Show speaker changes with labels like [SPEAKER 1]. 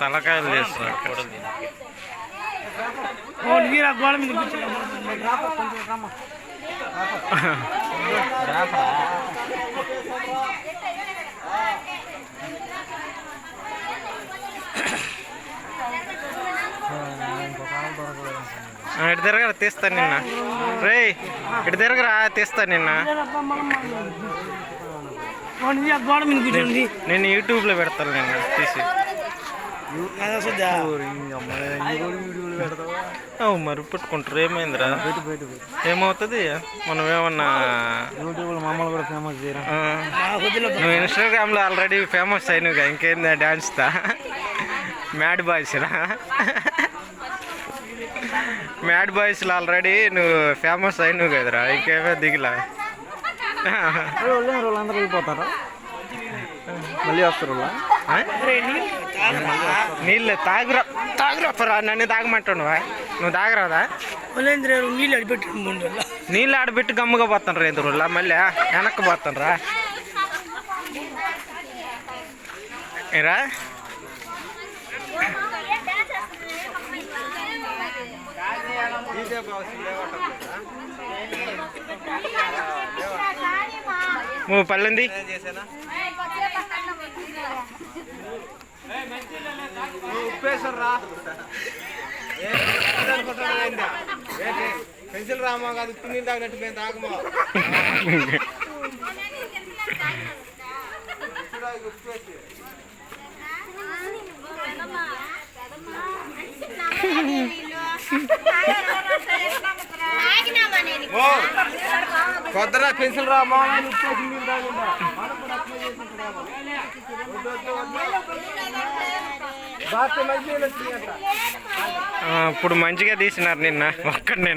[SPEAKER 1] తలకాయలు
[SPEAKER 2] ఆ గోడ మీద
[SPEAKER 1] ఇటు తిరగరా తీస్తా నిన్న. రే ఇటు తిరగరా తీస్తా నిన్న. నేను యూట్యూబ్లో పెడతాను నిన్న తీసి. మరి పెట్టుకుంటారు ఏమైందిరా? ఏమవుతుంది? మనం ఏమన్నా
[SPEAKER 3] యూట్యూబ్లో మమ్మల్ని కూడా ఫేమస్ చేయరా?
[SPEAKER 1] ఆ,
[SPEAKER 2] మా కొద్దిలో
[SPEAKER 1] నువ్వు ఇన్స్టాగ్రామ్లో ఆల్రెడీ ఫేమస్ అయినవుగా ఇంకేందా డాన్స్తా మ్యాడ్ బాయ్స్రా మ్యాడ్ బాయ్స్లో ఆల్రెడీ నువ్వు ఫేమస్ అయినవు కదరా ఇంకేమో దిగిలా?
[SPEAKER 3] వెళ్ళిపోతారా? మళ్ళీ వస్తారు?
[SPEAKER 1] నీళ్ళు తాగురా. తాగురా పరా నన్ను తాగమంటున్నావా? నువ్వు తాగరాదా?
[SPEAKER 2] నీళ్ళు అడిపెట్టి
[SPEAKER 1] నీళ్ళు ఆడబెట్టి గమ్ముగా పోతాను రా ఎదురులా మళ్ళీ వెనక్కి పోతాను రా. ఏరా? నువ్వు
[SPEAKER 3] పెన్సిల్ రామా కాదు ఉప్పు నీళ్ళు తాగినట్టు మేము తాగమా కొద్దిరా పెన్సిల్ రామా అని నీళ్ళు
[SPEAKER 1] ఇప్పుడు మంచిగా తీసినారు నిన్న. ఒక్కడు నేను